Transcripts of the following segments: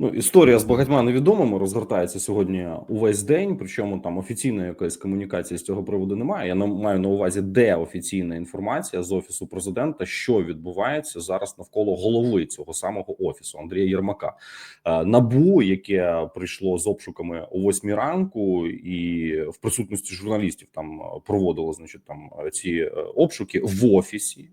Ну, історія з багатьма невідомими розгортається сьогодні увесь день. Причому там офіційної якоїсь комунікації з цього приводу немає. Я маю на увазі, де офіційна інформація з офісу президента, що відбувається зараз навколо голови цього самого офісу Андрія Єрмака. Е, Набу, яке прийшло з обшуками о 8 ранку, і в присутності журналістів там проводило, значить, там е, ці е, обшуки в офісі,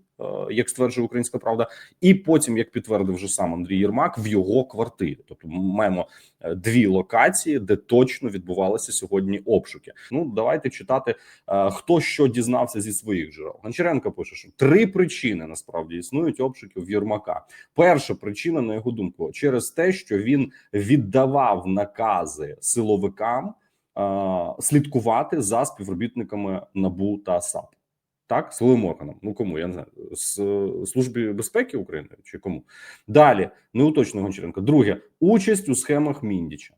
як стверджує Українська Правда, і потім, як підтвердив вже сам Андрій Єрмак, в його квартирі. Тобто, ми маємо е, дві локації, де точно відбувалися сьогодні обшуки. Ну давайте читати, е, хто що дізнався зі своїх джерел. Гончаренко пише, що три причини насправді існують обшуків в Єрмака. Перша причина, на його думку, через те, що він віддавав накази силовикам е, слідкувати за співробітниками НАБУ та САП. Так, силовим органам. Ну кому я не знаю, з е, служби безпеки України чи кому далі не уточнює Гончаренко. Друге, участь у схемах Міндіча.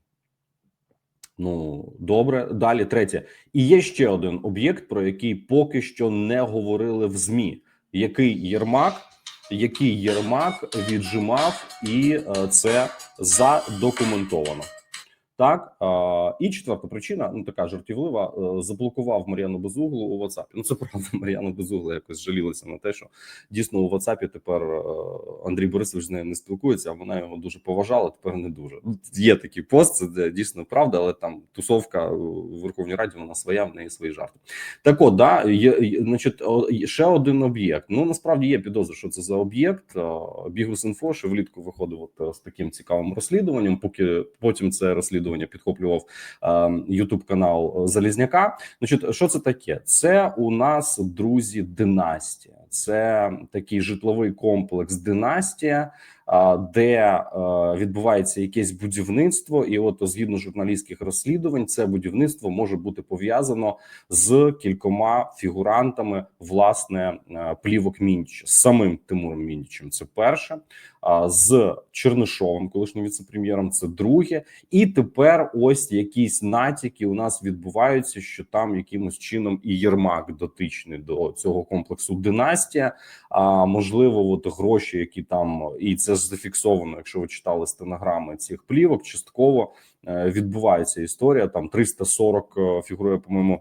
Ну добре. Далі третє. І є ще один об'єкт, про який поки що не говорили в ЗМІ. Який Єрмак, який Єрмак віджимав, і е, це задокументовано. Так і четверта причина, ну така жартівлива, е, заблокував Мар'яну Безуглу у WhatsApp. Ну це правда, Мар'яна Безугла якось жалілася на те, що дійсно у WhatsApp тепер е, Андрій Борисович з нею не спілкується, а вона його дуже поважала. Тепер не дуже. Є такий пост, це дійсно правда, але там тусовка у Верховній Раді вона своя, в неї свої жарти. Так от, да, є, значить, ще один об'єкт. Ну насправді є підозра, що це за об'єкт. Бігус.Інфо ще влітку виходив от, е, з таким цікавим розслідуванням. Поки потім це розслідування підхоплював Ютуб канал Залізняка. Значить, що це таке? Це у нас друзі, династія. Це такий житловий комплекс Династія, де е, відбувається якесь будівництво, і от згідно журналістських розслідувань, це будівництво може бути пов'язано з кількома фігурантами власне е, плівок Міндіча з самим Тимуром Міндічем. Це перше, з Чернишовим, колишнім віцепрем'єром. Це друге, і тепер ось якісь натяки у нас відбуваються, що там якимось чином і Єрмак дотичний до цього комплексу династія. А можливо, от гроші, які там і це зафіксовано, якщо ви читали стенограми цих плівок, частково е, відбувається історія. Там 340 е, фігурує, по-моєму.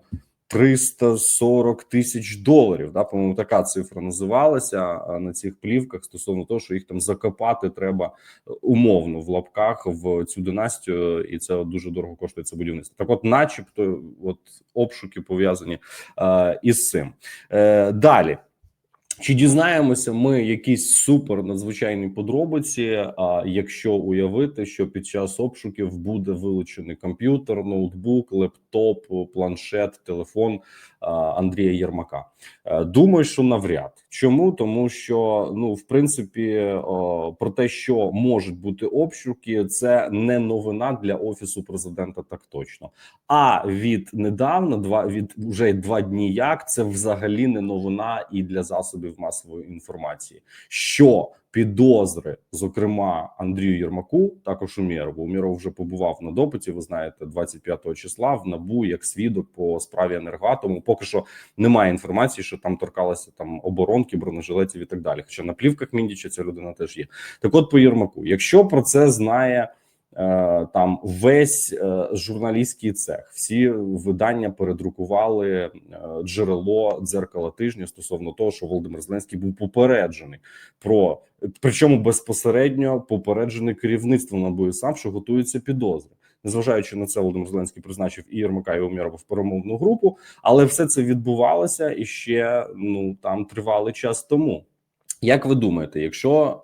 340 тисяч доларів. Да, по-моєму, така цифра називалася на цих плівках стосовно того, що їх там закопати треба е, умовно в лапках в цю династію, і це дуже дорого коштує це будівництво. Так, от, начебто, от обшуки пов'язані е, із цим. Е, далі. Чи дізнаємося ми якісь супер надзвичайні подробиці? А якщо уявити, що під час обшуків буде вилучений комп'ютер, ноутбук, лептоп, планшет, телефон Андрія Єрмака? Е, Думаю, що навряд чому, тому що ну в принципі про те, що можуть бути обшуки, це не новина для офісу президента, так точно. А від недавно, два від вже два дні, як це взагалі не новина і для засобів масової інформації, що підозри, зокрема Андрію Єрмаку, також Умєрову. Умєров вже побував на допиті. Ви знаєте, 25 числа в набу як свідок по справі енергатому. Поки що немає інформації, що там торкалося там оборонки, бронежилетів і так далі. Хоча на плівках Міндіча ця людина теж є. Так, от по Єрмаку, якщо про це знає. Е, Там весь е, журналістський цех, всі видання передрукували е, джерело дзеркала тижня стосовно того, що Володимир Зеленський був попереджений про причому безпосередньо попереджений керівництвом НАБУ сам, що готуються підозри. Незважаючи на це, Володимир Зеленський призначив і Єрмака і Умєрова в перемовну групу, але все це відбувалося і ще ну там тривалий час тому. Як ви думаєте, якщо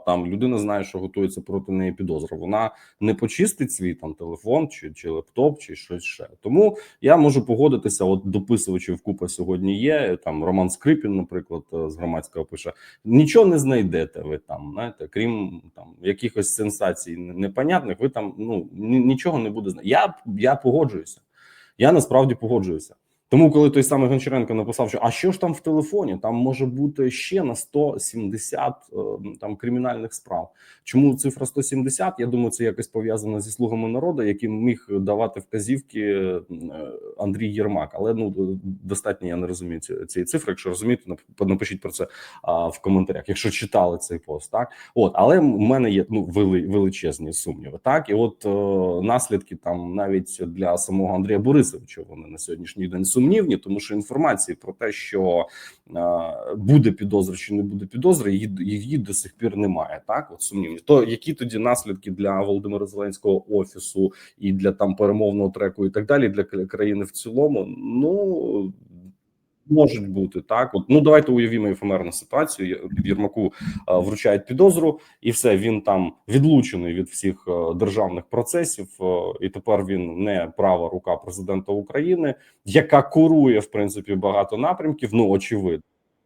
е, там людина знає, що готується проти неї підозра, вона не почистить свій там телефон чи чи лептоп, чи щось ще? Тому я можу погодитися. От дописувачів купа сьогодні є. Там Роман Скрипін, наприклад, е, з громадського пише: нічого не знайдете. Ви там знаєте, крім там якихось сенсацій непонятних. Ви там ну ні- нічого не буде знати. Я, я погоджуюся. Я насправді погоджуюся. Тому, коли той самий Гончаренко написав, що а що ж там в телефоні? Там може бути ще на 170 е, там кримінальних справ. Чому цифра 170? Я думаю, це якось пов'язано зі слугами народу, яким міг давати вказівки е, Андрій Єрмак. Але ну достатньо я не розумію цієї цифри. Якщо розумієте, напишіть про це в коментарях, якщо читали цей пост, так от але в мене є ну величезні сумніви. Так і от е, наслідки там навіть для самого Андрія Борисовича вони на сьогоднішній день сумнівні, тому що інформації про те, що е, буде підозра чи не буде підозри, її, її до сих пір немає. Так, от сумнівні. То які тоді наслідки для Володимира Зеленського офісу і для там перемовного треку, і так далі для країни в цілому? Ну можуть бути так. От ну давайте уявімо ефемерну ситуацію. Єрмаку е, вручають підозру, і все він там відлучений від всіх е, державних процесів, е, і тепер він не права рука президента України, яка курує в принципі багато напрямків. Ну очевидно.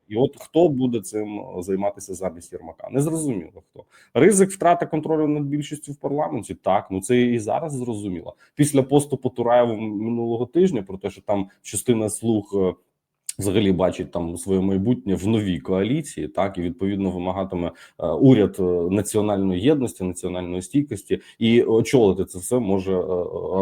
І от хто буде цим займатися замість Єрмака? Не зрозуміло хто ризик втрати контролю над більшістю в парламенті. Так ну це і зараз зрозуміло. Після посту по Тураєву минулого тижня про те, що там частина слуг. Взагалі бачить там своє майбутнє в новій коаліції, так і відповідно вимагатиме е, уряд е, національної єдності, національної стійкості, і очолити це все може е,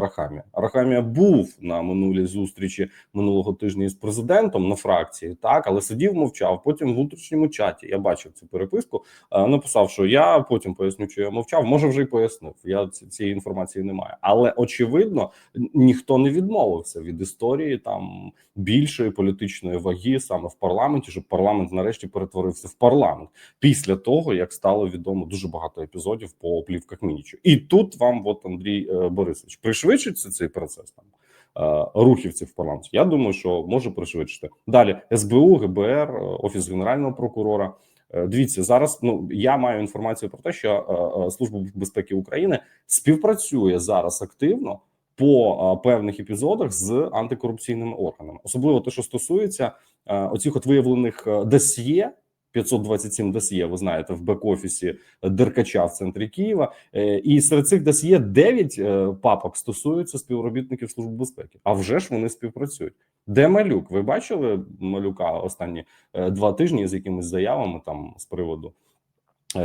Рахамія. Рахамія був на минулій зустрічі минулого тижня із президентом на фракції, так але сидів, мовчав. Потім в внутрішньому чаті я бачив цю переписку. Написав, що я потім поясню, що я мовчав. Може, вже й пояснив. Я цієї інформації не маю, але очевидно, ніхто не відмовився від історії там більшої політичної ваги саме в парламенті, щоб парламент нарешті перетворився в парламент після того, як стало відомо дуже багато епізодів по плівках Мінічу. І тут вам, от Андрій е, Борисович, пришвидшиться цей процес там. е, Рухівців в парламенті. Я думаю, що може пришвидшити далі. СБУ, ГБР, е, офіс генерального прокурора. Дивіться зараз. Ну я маю інформацію про те, що служба безпеки України співпрацює зараз активно по певних епізодах з антикорупційними органами, особливо те, що стосується оцих от виявлених е, досьє. 527 досьє, ви знаєте, в бек-офісі Деркача в центрі Києва, Е, і серед цих досьє 9 е, папок стосуються співробітників служби безпеки. А вже ж вони співпрацюють. Де малюк? Ви бачили малюка останні два тижні з якимись заявами там з приводу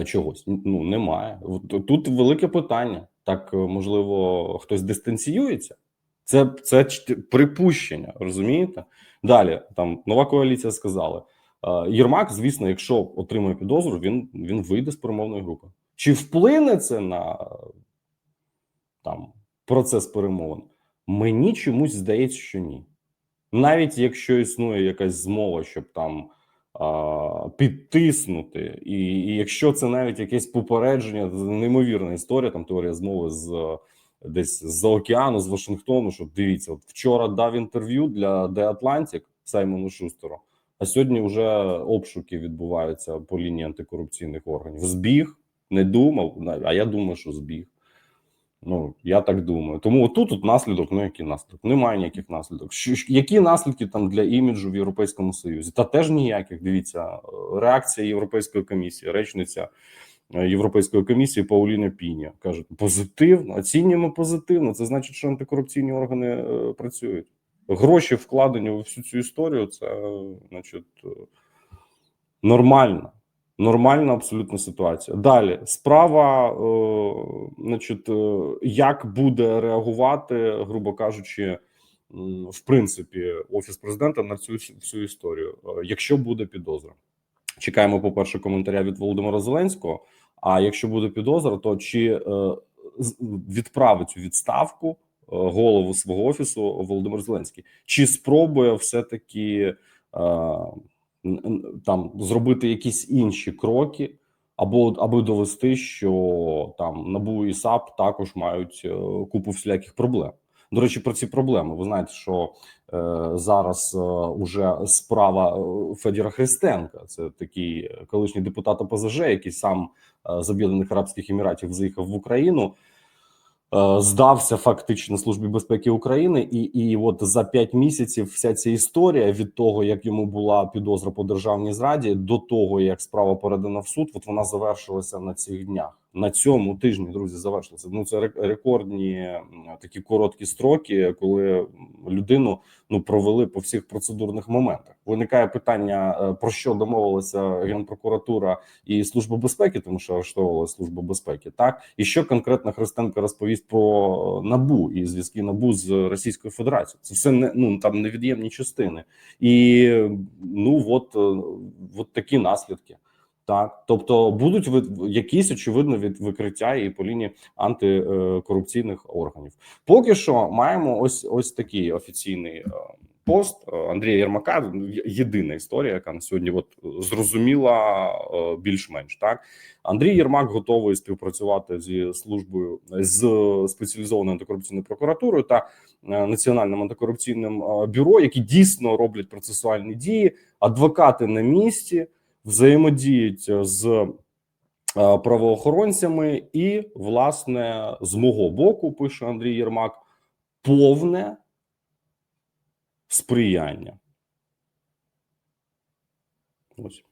чогось? Ну немає. Тут велике питання. Так е, можливо, хтось дистанціюється. Це це припущення, розумієте? Далі там нова коаліція сказала. е, Єрмак, звісно, якщо отримає підозру, він він вийде з перемовної групи. Чи вплине це на там процес перемовин? Мені чомусь здається, що ні. Навіть якщо існує якась змова, щоб там підтиснути, і, і якщо це навіть якесь попередження, неймовірна історія, там теорія змови з десь з океану, з Вашингтону. Що дивіться, от вчора дав інтерв'ю для The Atlantic Саймону Шустеру, а сьогодні вже обшуки відбуваються по лінії антикорупційних органів. Збіг, не думав, а я думаю, що збіг. Ну я так думаю. Тому тут тут наслідок. Ну який наслідок? Немає ніяких наслідок. Що які наслідки там для іміджу в Європейському Союзі? Та теж ніяких. Дивіться, е, реакція Європейської комісії, речниця е, Європейської комісії Пауліна Піня каже: позитивно, оцінюємо позитивно. Це значить, що антикорупційні органи е, працюють. Гроші вкладені у всю цю історію. Це е, значить нормально. Нормальна абсолютно ситуація. Далі справа, е, значить, е, як буде реагувати, грубо кажучи, м, в принципі, офіс президента на цю всю історію, Е, якщо буде підозра. Чекаємо, по перше, коментаря від Володимира Зеленського. А якщо буде підозра, то чи е, відправить у відставку е, голову свого офісу Володимир Зеленський, чи спробує все таки е, там зробити якісь інші кроки, або аби довести, що там НАБУ і САП також мають е, купу всіляких проблем. До речі, про ці проблеми. Ви знаєте, що е, зараз е, уже справа е, Федіра Христенка, це такий колишній депутат ОПЗЖ, який сам е, з Об'єднаних Арабських Еміратів заїхав в Україну. Е, Здався фактично службі безпеки України, і і от за п'ять місяців вся ця історія від того, як йому була підозра по державній зраді, до того як справа передана в суд, от вона завершилася на цих днях. На цьому тижні, друзі, завершилося. Ну це рекордні такі короткі строки, коли людину ну провели по всіх процедурних моментах. Виникає питання е, про що домовилася генпрокуратура і служба безпеки, тому що арештовувала служба безпеки. Так і що конкретно Христенко розповість про набу і зв'язки набу з Російською Федерацією. Це все не ну там невід'ємні частини, і ну от, е, от такі наслідки. Так, тобто будуть якісь очевидно від викриття і по лінії антикорупційних органів. Поки що маємо ось ось такий офіційний е, пост е, Андрія Єрмака. Єдина історія, яка на сьогодні от зрозуміла е, більш-менш так. Андрій Єрмак готовий співпрацювати зі службою з спеціалізованою антикорупційною прокуратурою та е, національним антикорупційним е, бюро, які дійсно роблять процесуальні дії, адвокати на місці взаємодіють з е, правоохоронцями, і, власне, з мого боку, пише Андрій Єрмак, повне сприяння. Ось.